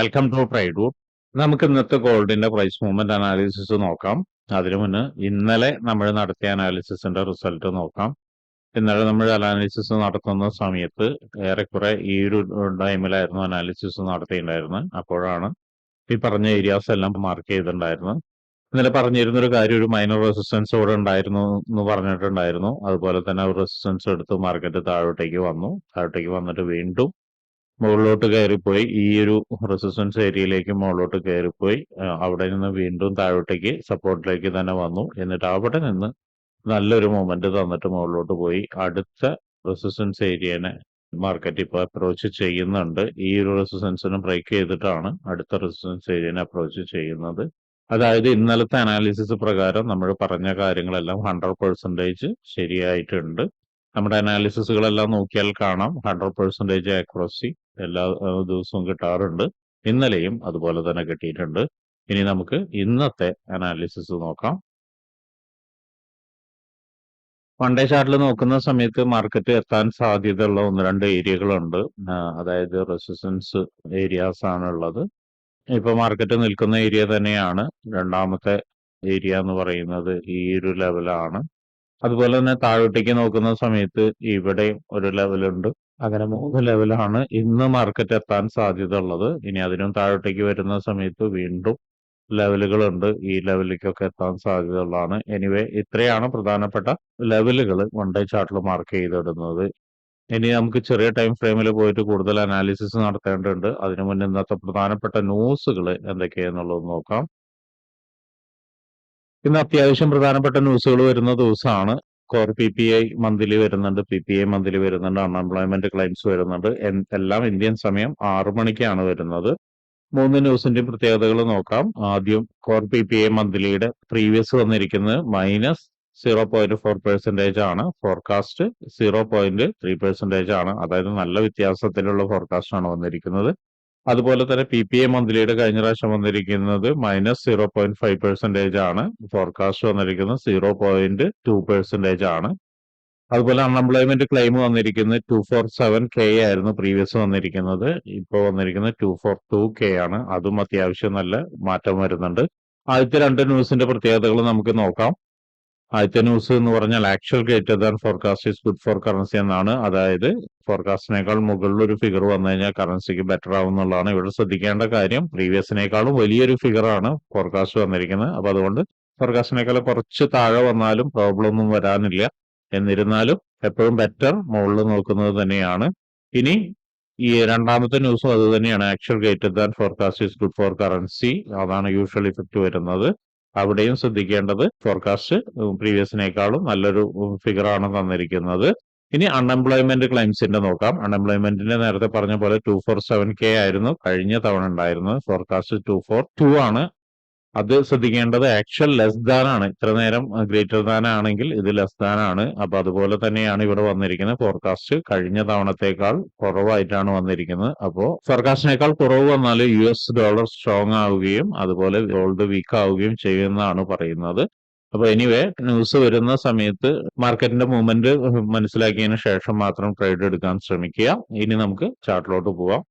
Welcome to ട്രൈഡു നമുക്ക് ഇന്നത്തെ ഗോൾഡിന്റെ പ്രൈസ് മൂവ്മെന്റ് അനാലിസിസ് നോക്കാം. അതിനു മുന്നേ ഇന്നലെ നമ്മൾ നടത്തിയ അനാലിസിസിന്റെ റിസൾട്ട് നോക്കാം. ഇന്നലെ നമ്മൾ അനാലിസിസ് നടത്തുന്ന സമയത്ത് ഏറെക്കുറെ ഈ ഒരു ടൈമിലായിരുന്നു അനാലിസിസ് നടത്തിയിട്ടുണ്ടായിരുന്നത്. അപ്പോഴാണ് ഈ പറഞ്ഞ ഏരിയാസ് എല്ലാം മാർക്ക് ചെയ്തിട്ടുണ്ടായിരുന്നത്. ഇന്നലെ പറഞ്ഞിരുന്ന ഒരു കാര്യം ഒരു മൈനർ റെസിസ്റ്റൻസ് ഇവിടെ ഉണ്ടായിരുന്നു എന്ന് പറഞ്ഞിട്ടുണ്ടായിരുന്നു. അതുപോലെ തന്നെ റെസിസ്റ്റൻസ് എടുത്ത് മാർക്കറ്റ് താഴോട്ടേക്ക് വന്നു. താഴോട്ടേക്ക് വന്നിട്ട് വീണ്ടും മുകളിലോട്ട് കയറിപ്പോയി. ഈ ഒരു റെസിസ്റ്റൻസ് ഏരിയയിലേക്ക് മുകളിലോട്ട് കയറിപ്പോയി. അവിടെ നിന്ന് വീണ്ടും താഴോട്ടേക്ക് സപ്പോർട്ടിലേക്ക് തന്നെ വന്നു. എന്നിട്ട് അവിടെ നിന്ന് നല്ലൊരു മൊമെന്റ് തന്നിട്ട് മുകളിലോട്ട് പോയി. അടുത്ത റെസിസ്റ്റൻസ് ഏരിയനെ മാർക്കറ്റ് ഇപ്പോൾ അപ്രോച്ച് ചെയ്യുന്നുണ്ട്. ഈ ഒരു റെസിസ്റ്റൻസിന് ബ്രേക്ക് ചെയ്തിട്ടാണ് അടുത്ത റെസിസ്റ്റൻസ് ഏരിയനെ അപ്രോച്ച് ചെയ്യുന്നത്. അതായത് ഇന്നലത്തെ അനാലിസിസ് പ്രകാരം നമ്മൾ പറഞ്ഞ കാര്യങ്ങളെല്ലാം ഹൺഡ്രഡ് പെർസെന്റേജ് ശരിയായിട്ടുണ്ട്. നമ്മുടെ അനാലിസിസുകളെല്ലാം നോക്കിയാൽ കാണാം. ഹൺഡ്രഡ് പെർസെന്റേജ് ആക്യുറസി എല്ലാ ദിവസവും കിട്ടാറുണ്ട്. ഇന്നലെയും അതുപോലെ തന്നെ കിട്ടിയിട്ടുണ്ട്. ഇനി നമുക്ക് ഇന്നത്തെ അനാലിസിസ് നോക്കാം. വൺ ഡേ ചാർട്ടിൽ നോക്കുന്ന സമയത്ത് മാർക്കറ്റ് എത്താൻ സാധ്യതയുള്ള ഒന്ന് രണ്ട് ഏരിയകളുണ്ട് അതായത് റെസിസ്റ്റൻസ് ഏരിയാസ് ആണുള്ളത്. ഇപ്പൊ മാർക്കറ്റ് നിൽക്കുന്ന ഏരിയ തന്നെയാണ്. രണ്ടാമത്തെ ഏരിയ എന്ന് പറയുന്നത് ഈ ഒരു ലെവലാണ് അതുപോലെ തന്നെ താഴോട്ടേക്ക് നോക്കുന്ന സമയത്ത് ഇവിടെയും ഒരു ലെവലുണ്ട് അങ്ങനെ മൂന്ന് ലെവലാണ് ഇന്ന് മാർക്കറ്റ് എത്താൻ സാധ്യത ഉള്ളത്. ഇനി അതിനും താഴോട്ടേക്ക് വരുന്ന സമയത്ത് വീണ്ടും ലെവലുകളുണ്ട് ഈ ലെവലിലേക്കൊക്കെ എത്താൻ സാധ്യത ഉള്ളതാണ്. എനിവേ ഇത്രയാണ് പ്രധാനപ്പെട്ട ലെവലുകൾ വൺ ഡേ ചാർട്ടിൽ മാർക്ക് ചെയ്തിടുന്നത്. ഇനി നമുക്ക് ചെറിയ ടൈം ഫ്രെയിമിൽ പോയിട്ട് കൂടുതൽ അനാലിസിസ് നടത്തേണ്ടതുണ്ട്. അതിനു മുന്നേ ഇന്നത്തെ പ്രധാനപ്പെട്ട ന്യൂസുകൾ എന്തൊക്കെയാന്നുള്ളത് നോക്കാം. ഇന്ന് അത്യാവശ്യം പ്രധാനപ്പെട്ട ന്യൂസുകൾ വരുന്ന ദിവസമാണ്. Core P P I monthly വരുന്നുണ്ട്. പി പി ഐ മന്ത്ലി വരുന്നുണ്ട്. അൺഎംപ്ലോയ്മെന്റ് ക്ലെയിംസ് വരുന്നുണ്ട്. എല്ലാം ഇന്ത്യൻ സമയം ആറു മണിക്കാണ് വരുന്നത്. മൂന്ന് ന്യൂസിന്റെ പ്രത്യേകതകൾ നോക്കാം. ആദ്യം കോർ പി പി ഐ മന്ത്ലിയുടെ പ്രീവിയസ് വന്നിരിക്കുന്നത് minus zero point four percentage ആണ്. Forecast zero point three percentage ആണ്. അതായത് നല്ല വ്യത്യാസത്തിലുള്ള ഫോർകാസ്റ്റ് ആണ് വന്നിരിക്കുന്നത്. അതുപോലെ തന്നെ പി പി എ മന്ത്ലിയുടെ കഴിഞ്ഞ പ്രാവശ്യം വന്നിരിക്കുന്നത് minus zero point five percentage ആണ്. ഫോർകാസ്റ്റ് വന്നിരിക്കുന്നത് സീറോ പോയിന്റ് ടു പെർസെന്റേജ് ആണ്. അതുപോലെ അൺഎംപ്ലോയ്മെന്റ് ക്ലെയിം വന്നിരിക്കുന്നത് ടു ഫോർ സെവൻ കെ ആയിരുന്നു പ്രീവിയസ് വന്നിരിക്കുന്നത്. ഇപ്പോൾ വന്നിരിക്കുന്നത് ടു ഫോർ ടു കെ ആണ്. അതും അത്യാവശ്യം നല്ല മാറ്റം വരുന്നുണ്ട്. ആദ്യത്തെ രണ്ട് ന്യൂസിന്റെ പ്രത്യേകതകൾ നമുക്ക് നോക്കാം. ആദ്യത്തെ ന്യൂസ് എന്ന് പറഞ്ഞാൽ actual greater than forecast is good for currency എന്നാണ്. അതായത് ഫോർകാസ്റ്റിനേക്കാൾ മുകളിൽ ഒരു ഫിഗർ വന്നു കഴിഞ്ഞാൽ കറൻസിക്ക് ബെറ്റർ ആവും എന്നുള്ളതാണ് ഇവിടെ ശ്രദ്ധിക്കേണ്ട കാര്യം. പ്രീവിയസിനേക്കാളും വലിയൊരു ഫിഗറാണ് ഫോർകാസ്റ്റ് വന്നിരിക്കുന്നത്. അപ്പൊ അതുകൊണ്ട് ഫോർകാസ്റ്റിനേക്കാൾ കുറച്ച് താഴെ വന്നാലും പ്രോബ്ലം ഒന്നും വരാനില്ല. എന്നിരുന്നാലും എപ്പോഴും ബെറ്റർ മുകളിൽ നോക്കുന്നത് തന്നെയാണ്. ഇനി ഈ രണ്ടാമത്തെ ന്യൂസും അത് തന്നെയാണ്. Actual greater than forecast is good for currency അതാണ് യൂഷ്വൽ ഇഫക്റ്റ് വരുന്നത്. അവിടെയും ശ്രദ്ധിക്കേണ്ടത് ഫോർകാസ്റ്റ് പ്രീവിയസിനേക്കാളും നല്ലൊരു ഫിഗറാണ് തന്നിരിക്കുന്നത്. ഇനി അൺഎംപ്ലോയ്മെന്റ് ക്ലെയിംസിന്റെ നോക്കാം. അൺഎംപ്ലോയ്മെന്റിന്റെ നേരത്തെ പറഞ്ഞ പോലെ ടു ഫോർ സെവൻ കെ ആയിരുന്നു. കഴിഞ്ഞ തവണ ഉണ്ടായിരുന്നത്. ഫോർകാസ്റ്റ് ടു ഫോർ ടു ആണ്. അത് ശ്രദ്ധിക്കേണ്ടത് ആക്ച്വൽ ലെസ് ദാൻ ആണ്. ഇത്ര നേരം ഗ്രേറ്റർ ദാൻ ആണെങ്കിൽ ഇത് ലെസ് ദാൻ ആണ്. അപ്പൊ അതുപോലെ തന്നെയാണ് ഇവിടെ വന്നിരിക്കുന്നത്. ഫോർകാസ്റ്റ് കഴിഞ്ഞ തവണത്തേക്കാൾ കുറവായിട്ടാണ് വന്നിരിക്കുന്നത്. അപ്പോ ഫോർകാസ്റ്റിനേക്കാൾ കുറവ് വന്നാൽ യു എസ് ഡോളർ സ്ട്രോങ് ആവുകയും അതുപോലെ ഗോൾഡ് വീക്ക് ആവുകയും ചെയ്യുമെന്നാണ് പറയുന്നത്. അപ്പൊ എനിവേ ന്യൂസ് വരുന്ന സമയത്ത് മാർക്കറ്റിന്റെ മൂവ്മെന്റ് മനസ്സിലാക്കിയതിനു ശേഷം മാത്രം ട്രേഡ് എടുക്കാൻ ശ്രമിക്കുക. ഇനി നമുക്ക് ചാർട്ടിലോട്ട് പോവാം.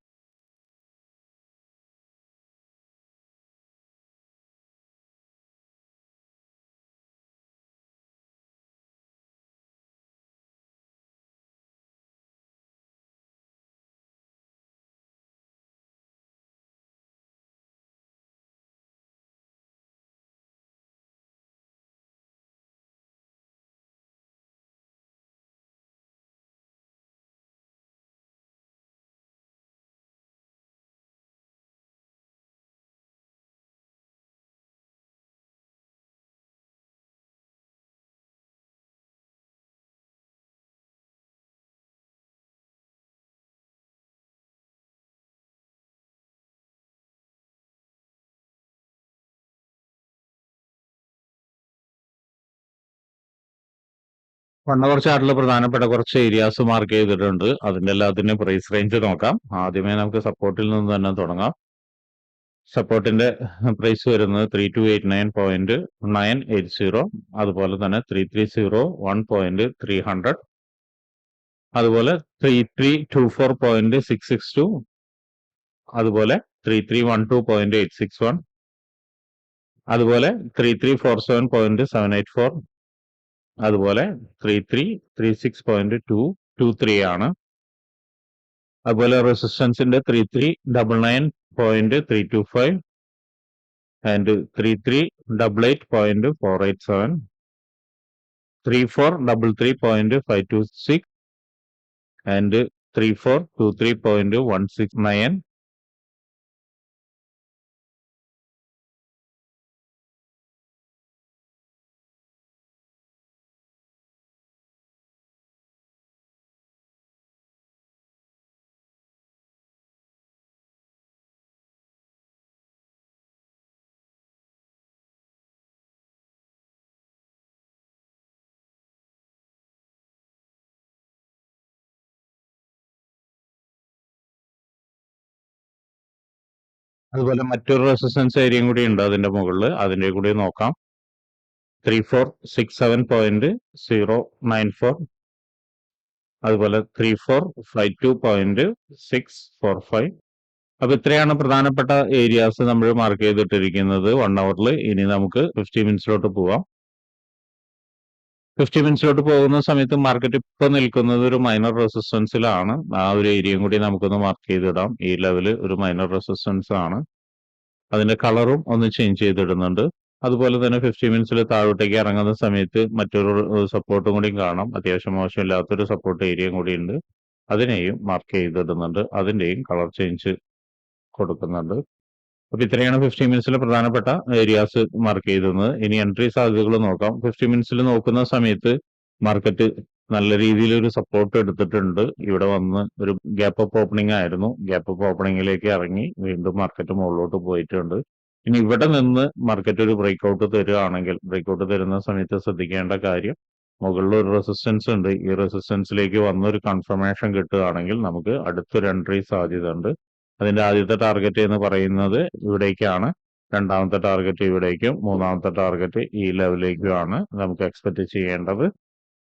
വൺ അവർ ചാർട്ടിൽ പ്രധാനപ്പെട്ട കുറച്ച് ഏരിയാസ് മാർക്ക് ചെയ്തിട്ടുണ്ട്. അതിന്റെ എല്ലാത്തിന്റെ പ്രൈസ് റേഞ്ച് നോക്കാം. ആദ്യമേ നമുക്ക് സപ്പോർട്ടിൽ നിന്ന് തന്നെ തുടങ്ങാം. സപ്പോർട്ടിന്റെ പ്രൈസ് വരുന്നത് three two eight nine point nine eight zero അതുപോലെ തന്നെ three three zero one point three hundred അതുപോലെ three three two four point six six two അതുപോലെ three three one two point eight six one അതുപോലെ three three four seven point seven eight four അതുപോലെ three three three six point two two three ആണ്. അതുപോലെ റെസിസ്റ്റൻസിന്റെ three three double nine point three two five and three three double eight point four eight seven three four double three point five two six and three four two three point one six nine അതുപോലെ മറ്റൊരു resistance ഏരിയയും കൂടി ഉണ്ട് അതിന്റെ മുകളിൽ അതിന്റെ കൂടി നോക്കാം. Three four six seven point zero nine four അതുപോലെ three four five two point six four five അപ്പൊ ഇത്രയാണ് പ്രധാനപ്പെട്ട ഏരിയാസ് നമ്മൾ മാർക്ക് ചെയ്തിട്ടിരിക്കുന്നത്. വൺ അവറിൽ ഇനി നമുക്ക് ഫിഫ്റ്റി മിനിറ്റ്സിലോട്ട് പോവാം. ഫിഫ്റ്റി മിനിറ്റ്സിലോട്ട് പോകുന്ന സമയത്ത് മാർക്കറ്റ് ഇപ്പൊ നിൽക്കുന്നത് ഒരു മൈനർ റെസിസ്റ്റൻസിലാണ് ആ ഒരു ഏരിയയും കൂടി നമുക്കൊന്ന് മാർക്ക് ചെയ്തിടാം. ഈ ലെവൽ ഒരു മൈനർ റെസിസ്റ്റൻസ് ആണ് അതിന്റെ കളറും ഒന്ന് ചേഞ്ച് ചെയ്തിടുന്നുണ്ട്. അതുപോലെ തന്നെ ഫിഫ്റ്റി മിനിറ്റ്സിൽ താഴോട്ടേക്ക് ഇറങ്ങുന്ന സമയത്ത് മറ്റൊരു സപ്പോർട്ടും കൂടി കാണാം. അത്യാവശ്യം മോശമില്ലാത്തൊരു സപ്പോർട്ട് ഏരിയയും കൂടി ഉണ്ട്. അതിനെയും മാർക്ക് ചെയ്തിടുന്നുണ്ട്. അതിന്റെയും കളർ ചേഞ്ച് കൊടുക്കുന്നുണ്ട്. അപ്പൊ ഇത്രയാണ് ഫിഫ്റ്റി മിനിറ്റ്സിലെ പ്രധാനപ്പെട്ട ഏരിയാസ് മാർക്ക് ചെയ്തിരുന്നത് ഇനി എൻട്രി സാധ്യതകൾ നോക്കാം. ഫിഫ്റ്റി മിനിറ്റ്സിൽ നോക്കുന്ന സമയത്ത് മാർക്കറ്റ് നല്ല രീതിയിൽ ഒരു സപ്പോർട്ട് എടുത്തിട്ടുണ്ട്. ഇവിടെ വന്ന് ഒരു ഗ്യാപ്പ് അപ്പ് ഓപ്പണിംഗ് ആയിരുന്നു. ഗ്യാപ്പ് അപ്പ് ഓപ്പണിംഗിലേക്ക് ഇറങ്ങി വീണ്ടും മാർക്കറ്റ് മുകളിലോട്ട് പോയിട്ടുണ്ട്. ഇനി ഇവിടെ നിന്ന് മാർക്കറ്റ് ഒരു ബ്രേക്ക് ഔട്ട് തരികയാണെങ്കിൽ ബ്രേക്ക് ഔട്ട് തരുന്ന സമയത്ത് ശ്രദ്ധിക്കേണ്ട കാര്യം മുകളിൽ ഒരു റെസിസ്റ്റൻസ് ഉണ്ട്. ഈ റെസിസ്റ്റൻസിലേക്ക് വന്നൊരു കൺഫർമേഷൻ കിട്ടുകയാണെങ്കിൽ നമുക്ക് അടുത്തൊരു എൻട്രി സാധ്യത ഉണ്ട് അതിന്റെ ആദ്യത്തെ ടാർഗറ്റ് എന്ന് പറയുന്നത് ഇവിടേക്കാണ്. രണ്ടാമത്തെ ടാർഗറ്റ് ഇവിടേക്കും മൂന്നാമത്തെ ടാർഗറ്റ് ഈ ലെവലിലേക്കുമാണ് നമുക്ക് എക്സ്പെക്ട് ചെയ്യേണ്ടത്.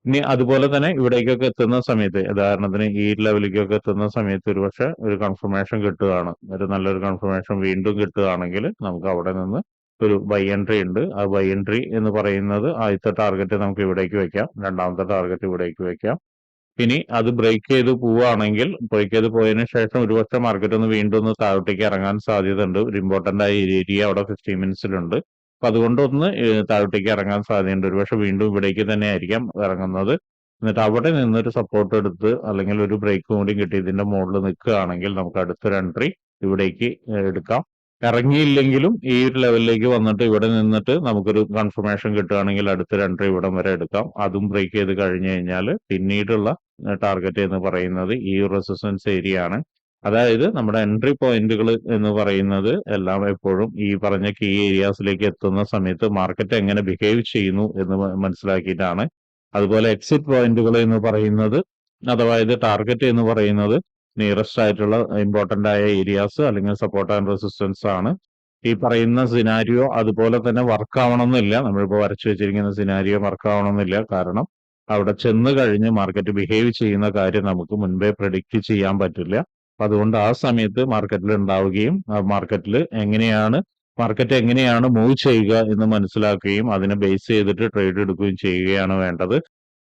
ഇനി അതുപോലെ തന്നെ ഇവിടേക്കൊക്കെ എത്തുന്ന സമയത്ത് ഉദാഹരണത്തിന് ഈ ലെവലിലേക്കൊക്കെ എത്തുന്ന സമയത്ത് ഒരുപക്ഷെ ഒരു കൺഫർമേഷൻ കിട്ടുകയാണ്. ഒരു നല്ലൊരു കൺഫർമേഷൻ വീണ്ടും കിട്ടുകയാണെങ്കിൽ നമുക്ക് അവിടെ നിന്ന് ഒരു ബൈ എൻട്രി ഉണ്ട്. ആ ബൈ എൻട്രി എന്ന് പറയുന്നത് ആദ്യത്തെ ടാർഗറ്റ് നമുക്ക് ഇവിടേക്ക് വെക്കാം. രണ്ടാമത്തെ ടാർഗറ്റ് ഇവിടേക്ക് വെക്കാം. ഇനി അത് ബ്രേക്ക് ചെയ്ത് പോവുകയാണെങ്കിൽ ബ്രേക്ക് ചെയ്ത് പോയതിനു ശേഷം ഒരുപക്ഷെ മാർക്കറ്റ് ഒന്ന് വീണ്ടും ഒന്ന് താഴോട്ടേക്ക് ഇറങ്ങാൻ സാധ്യത ഉണ്ട് ഒരു ഇമ്പോർട്ടന്റ് ആയ ഏരിയ അവിടെ ഫിഫ്റ്റീൻ മിനിറ്റ്സിലുണ്ട് അപ്പൊ അതുകൊണ്ട് ഒന്ന് താഴോട്ടേക്ക് ഇറങ്ങാൻ സാധ്യതയുണ്ട്. ഒരുപക്ഷെ വീണ്ടും ഇവിടേക്ക് തന്നെ ആയിരിക്കാം ഇറങ്ങുന്നത്. എന്നിട്ട് അവിടെ നിന്നൊരു സപ്പോർട്ട് എടുത്ത് അല്ലെങ്കിൽ ഒരു ബ്രേക്ക് കൂടി കിട്ടി. ഇതിന്റെ മുകളിൽ നിൽക്കുകയാണെങ്കിൽ നമുക്ക് അടുത്തൊരു എൻട്രി ഇവിടേക്ക് എടുക്കാം. ഇറങ്ങിയില്ലെങ്കിലും ഈ ഒരു ലെവലിലേക്ക് വന്നിട്ട് ഇവിടെ നിന്നിട്ട് നമുക്കൊരു കൺഫർമേഷൻ കിട്ടുകയാണെങ്കിൽ അടുത്ത രണ്ടര ഇവിടം വരെ എടുക്കാം. അതും ബ്രേക്ക് ചെയ്ത് കഴിഞ്ഞു കഴിഞ്ഞാൽ പിന്നീടുള്ള ടാർഗറ്റ് എന്ന് പറയുന്നത് ഈ റെസിസ്റ്റൻസ് ഏരിയ ആണ്. അതായത് നമ്മുടെ എൻട്രി പോയിന്റുകൾ എന്ന് പറയുന്നത് എല്ലാം എപ്പോഴും ഈ പറഞ്ഞ കീ ഏരിയാസിലേക്ക് എത്തുന്ന സമയത്ത് മാർക്കറ്റ് എങ്ങനെ ബിഹേവ് ചെയ്യുന്നു എന്ന് മനസ്സിലാക്കിയിട്ടാണ്. അതുപോലെ എക്സിറ്റ് പോയിന്റുകൾ എന്ന് പറയുന്നത് അഥവാ ഇത് ടാർഗറ്റ് എന്ന് പറയുന്നത് നിയറസ്റ്റ് ആയിട്ടുള്ള ഇമ്പോർട്ടന്റ് ആയ ഏരിയാസ് അല്ലെങ്കിൽ സപ്പോർട്ട് ആൻഡ് റെസിസ്റ്റൻസ് ആണ്. ഈ പറയുന്ന സിനാരിയോ അതുപോലെ തന്നെ വർക്ക് ആവണമെന്നില്ല. നമ്മളിപ്പോൾ വരച്ചു വെച്ചിരിക്കുന്ന സിനാരിയോ വർക്ക് ആവണമെന്നില്ല. കാരണം അവിടെ ചെന്ന് കഴിഞ്ഞ് മാർക്കറ്റ് ബിഹേവ് ചെയ്യുന്ന കാര്യം നമുക്ക് മുൻപേ പ്രഡിക്റ്റ് ചെയ്യാൻ പറ്റില്ല. അതുകൊണ്ട് ആ സമയത്ത് മാർക്കറ്റിൽ ഉണ്ടാവുകയും മാർക്കറ്റിൽ എങ്ങനെയാണ് മാർക്കറ്റ് എങ്ങനെയാണ് മൂവ് ചെയ്യുക എന്ന് മനസ്സിലാക്കുകയും അതിനെ ബേസ് ചെയ്തിട്ട് ട്രേഡ് എടുക്കുകയും ചെയ്യുകയാണ് വേണ്ടത്.